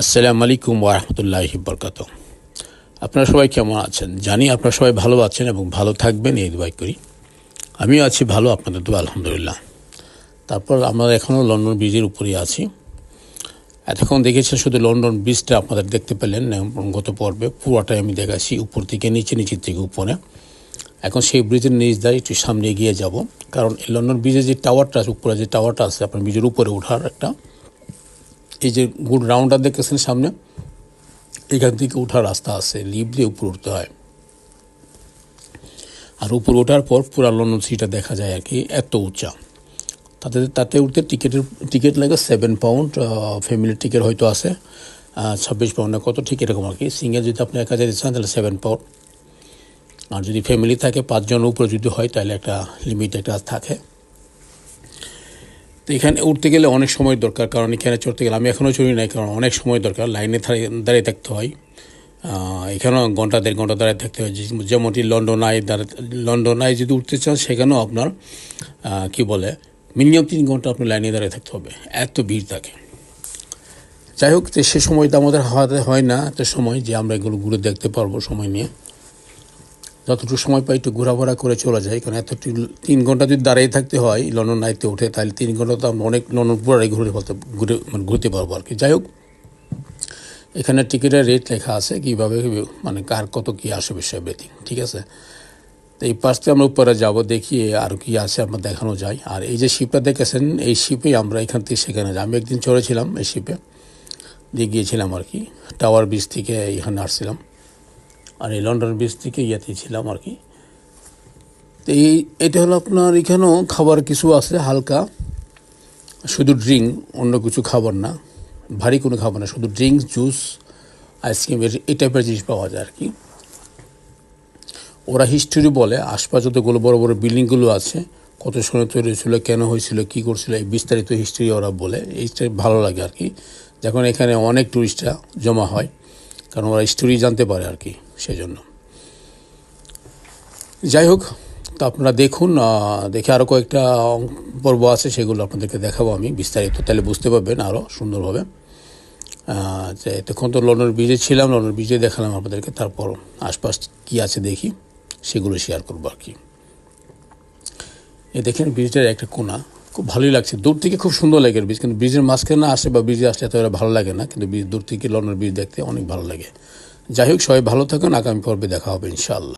আসসালামু আলাইকুম ওরহমতুল্লাহি বরকাত আপনারা সবাই কেমন আছেন? জানি আপনারা সবাই ভালো আছেন এবং ভালো থাকবেন, এই দোয়াই করি। আমিও আছি ভালো, আপনাদের দোয়া, আলহামদুলিল্লাহ। তারপর আমরা এখনও লন্ডন ব্রিজের উপরেই আছি। এতক্ষণ দেখেছেন শুধু লন্ডন ব্রিজটা আপনাদের দেখতে পেলেন গত পর্বে পুরোটাই আমি দেখাচ্ছি উপর থেকে নিচে, নিচের থেকে উপরে। এখন সেই ব্রিজের নিচ দিয়ে একটু সামনে এগিয়ে যাব, কারণ লন্ডন ব্রিজের যে টাওয়ারটা আছে উপরে যে টাওয়ারটা আছে, আপনার ব্রিজের উপরে ওঠার একটা এই যে গুড রাউন্ডার দেখতেছেন সামনে, এখান থেকে ওঠার রাস্তা আছে লিফট দিয়ে উপরে উঠতে হয়। আর উপরে ওঠার পর পুরা লন্ডন সিটা দেখা যায় আর কি, এত উঁচা। তাতে তাতে উঠতে টিকিটের, টিকিট লাগে সেভেন পাউন্ড ফ্যামিলির টিকিট হয়তো আছে ছাব্বিশ পাউন্ড কত, ঠিক এরকম আর কি। সিঙ্গেল যদি আপনি একা যেতে চান, তাহলে সেভেন পাউন্ড আর যদি ফ্যামিলি থাকে পাঁচজনের উপরে যদি হয়, তাহলে একটা লিমিট একটা থাকে। তো এখানে উঠতে গেলে অনেক সময় দরকার, কারণ এখানে চড়তে গেলে আমি এখনও চড়ি নাই, কারণ অনেক সময় দরকার, লাইনে দাঁড়িয়ে থাকতে হয়। এখানেও ঘণ্টা, দেড় ঘণ্টা দাঁড়িয়ে থাকতে হয় যেমনটি লন্ডন আই লন্ডন আই যদি উঠতে চান, সেখানেও আপনার কি বলে, মিনিমাম তিন ঘণ্টা আপনার লাইনে দাঁড়িয়ে থাকতে হবে, এত ভিড় থাকে। যাই হোক সে সময়টা আমাদের হাতে হয় না এত সময় যে আমরা এগুলো ঘুরে দেখতে পারব সময় নিয়ে। যতটুকু সময় পাই একটু ঘোরাফেরা করে চলে যায় কারণ এত তিন ঘণ্টা যদি দাঁড়িয়ে থাকতে হয় লন্ডন নাইতে উঠে, তাহলে তিন ঘণ্টা তো আমরা অনেক লন্ডন পুরাই ঘুরে বলতে ঘুরে মানে ঘুরতে পারব আর কি। যাই হোক, এখানে টিকিটের রেট লেখা আছে কীভাবে মানে কার কত কী আসে বিষয় বেদিং ঠিক আছে? তো এই পাশে আমরা উপরে যাব, দেখি আর কি আছে, আমরা দেখানো যায়। আর এই যে শিপটা দেখেছেন, এই শিপে আমরা এখান থেকে সেখানে যাই। আমি একদিন চড়েছিলাম এই শিপে দিয়ে গিয়েছিলাম আর কি টাওয়ার ব্রিজ থেকে এখানে আসছিলাম। আর এই লন্ডন ব্রিজ থেকে ইয়াতে ছিলাম আর কি। তো এই, এটা হলো আপনার এখানেও খাবার কিছু আছে হালকা। শুধু ড্রিঙ্ক অন্য কিছু খাবার না। ভারী কোনো খাবার না, শুধু ড্রিঙ্কস জুস আইসক্রিম এই টাইপের জিনিস পাওয়া যায় আর কি। ওরা হিস্টোরি বলে, আশপাশ যতগুলো বড় বড় বিল্ডিংগুলো আছে। কত সময় তৈরি হয়েছিল, কেন হয়েছিল, কী করছিল, এই বিস্তারিত হিস্ট্রি ওরা বলে। এইটা ভালো লাগে আর কি। যখন এখানে অনেক টুরিস্টরা জমা হয়, কারণ ওরা স্টোরি জানতে পারে আর কি। সেই জন্য যাই হোক তা আপনারা দেখুন দেখে আরও কয়েকটা পর্ব আছে, সেগুলো আপনাদেরকে দেখাবো আমি বিস্তারিত। তাহলে বুঝতে পারবেন আরও সুন্দরভাবে। যে এতক্ষণ তো লন্ডন ব্রিজে ছিলাম, লন্ডন ব্রিজে দেখালাম আপনাদেরকে, তারপর আশপাশ কী আছে দেখি, সেগুলো শেয়ার করব আর কি। এ দেখেন ব্রিজটার একটা কোনা, খুব ভালোই লাগছে। দূর থেকে খুব সুন্দর লাগে ব্রিজ কিন্তু ব্রিজের মাঝখানে আসে বা ব্রিজে আসলে এত ভালো লাগে না, কিন্তু ব্রিজ দূর থেকে লন্ডন ব্রিজ দেখতে অনেক ভালো লাগে। যাই হোক সবাই ভালো থাকুন আগামী পর্বে দেখা হবে ইনশাআল্লাহ।